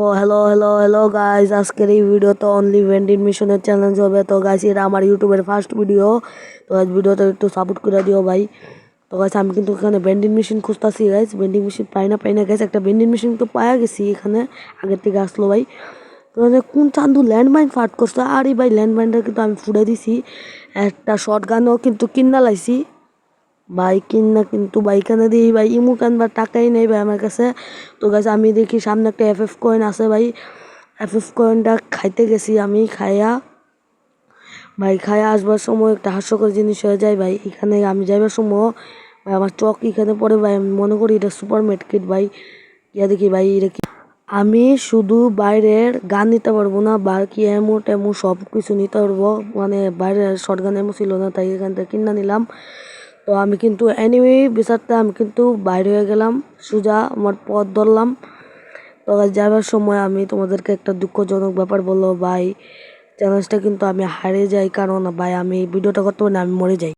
তো hello hello hello guys আজকের এই ভিডিও তো অনলি ভেন্ডিং মিশনের চ্যালেঞ্জ হবে। তো গাইজ এটা আমার ইউটিউবের ফার্স্ট ভিডিও তো গাইজ ভিডিওতে একটু সাপোর্ট করে দিও ভাই। তো গাইজ আমি কিন্তু এখানে ভেন্ডিং মেশিন খুঁজতেছি গাইজ ভেন্ডিং মেশিন পাই না পাই না গাইজ একটা ভেন্ডিং মেশিন তো পাওয়া গেছি এখানে, আগের থেকে আসলো ভাই। তো কোন চান্দু ল্যান্ডমাইন ফাট করছে, আর এই ভাই ল্যান্ডমাইনটা কিন্তু আমি ফুড়ে দিছি। একটা শর্ট গানও কিন্তু কিনা লাইছি। বাইক কিনা কিন্তু বাইক এনে দিই ভাই ইমু কেনবার টাকাই নেই ভাই আমার কাছে। তো গাছ আমি দেখি সামনে একটা এফ এফ কয়েন আছে ভাই। এফ এফ কয়েনটা খাইতে গেছি আমি খাইয়া ভাই খাইয়া আসবার সময় একটা হাস্যকর জিনিস হয়ে যায় ভাই। এখানে আমি যাইবার সময় ভাই আমার চক এখানে পড়ে ভাই। আমি মনে করি এটা সুপার মেটকিট ভাই। ইয়া দেখি ভাই এটা কি? আমি শুধু বাইরের গান নিতে পারব না, বাকি এমো টেমো সব কিছু নিতে পারব। মানে বাইরের শর্ট গান এমো ছিল না, তাই এখান থেকে কিনা নিলাম। তো আমি কিন্তু এনিমি বিচারতে আমি কিন্তু বাইরে হয়ে গেলাম। সোজা, আমার পথ ধরলাম। তো যাওয়ার সময় আমি তোমাদেরকে একটা দুঃখজনক ব্যাপার বলল ভাই। চ্যালেঞ্জটা কিন্তু আমি হারিয়ে যাই, কারণ ভাই, আমি ভিডিওটা করতে পারি আমি মরে যাই।